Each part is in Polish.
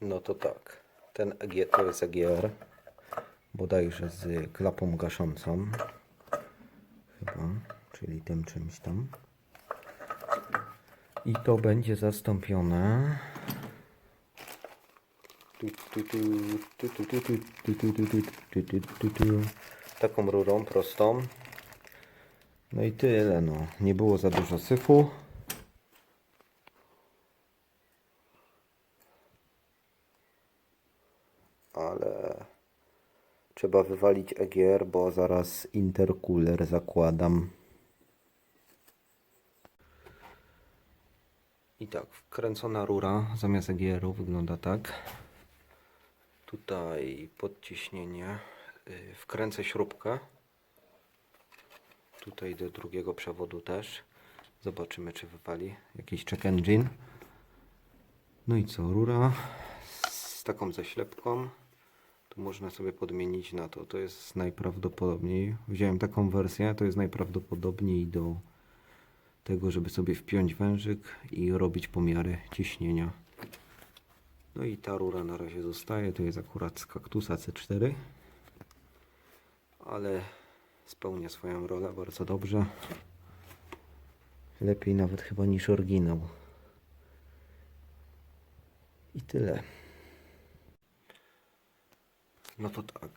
No to tak. Ten EG to jest EGR. Bodajże z klapą gaszącą. Chyba. Czyli tym czymś tam. I to będzie zastąpione. Taką rurą prostą. No i tyle, no. Nie było za dużo syfu. Ale trzeba wywalić EGR, bo zaraz intercooler zakładam. I tak, wkręcona rura zamiast EGR-u wygląda tak. Tutaj podciśnienie. y, Wkręcę śrubkę. Tutaj do drugiego przewodu też. Zobaczymy, czy wywali jakiś check engine. No i co, rura z taką zaślepką. Tu można sobie podmienić na to. To jest najprawdopodobniej. Wziąłem taką wersję, to jest najprawdopodobniej do tego, żeby sobie wpiąć wężyk i robić pomiary ciśnienia. No i ta rura na razie zostaje. To jest akurat z kaktusa C4. Ale spełnia swoją rolę bardzo dobrze. Lepiej nawet chyba niż oryginał. I tyle. No to tak.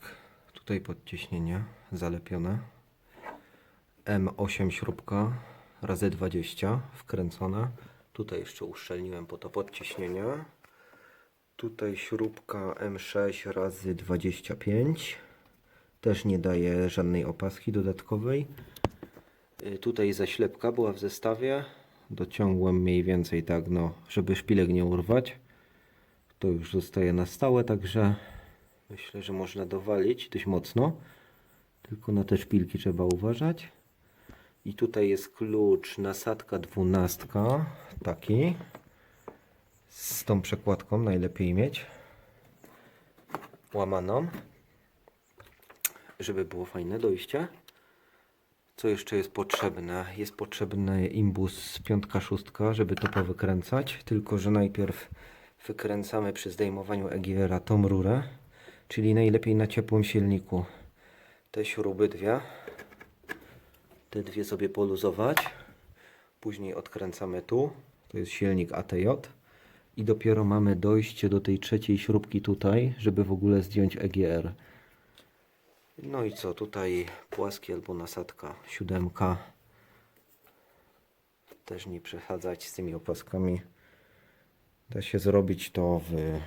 Tutaj podciśnienie zalepione. M8 śrubka razy 20 wkręcona. Tutaj jeszcze uszczelniłem po to podciśnienie. Tutaj śrubka M6 razy 25. Też nie daje żadnej opaski dodatkowej. Y, Tutaj zaślepka była w zestawie. Dociągłem mniej więcej tak, no, żeby szpilek nie urwać. To już zostaje na stałe, także myślę, że można dowalić dość mocno. Tylko na te szpilki trzeba uważać. I tutaj jest klucz nasadka dwunastka, taki. Z tą przekładką najlepiej mieć. Łamaną. Żeby było fajne dojście. Co jeszcze jest potrzebne? Jest potrzebny imbus piątka szóstka, żeby to powykręcać. Tylko, że najpierw wykręcamy przy zdejmowaniu EGR-a tą rurę. Czyli najlepiej na ciepłym silniku. Te śruby dwie. Te dwie sobie poluzować. Później odkręcamy tu. To jest silnik ATJ. I dopiero mamy dojście do tej trzeciej śrubki tutaj, żeby w ogóle zdjąć EGR. No i co, tutaj płaski albo nasadka, siódemka. Też nie przesadzać z tymi opaskami. Da się zrobić to w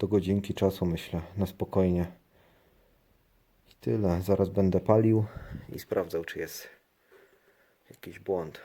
do godzinki czasu, myślę, na spokojnie. I tyle. Zaraz będę palił i sprawdzał, czy jest jakiś błąd.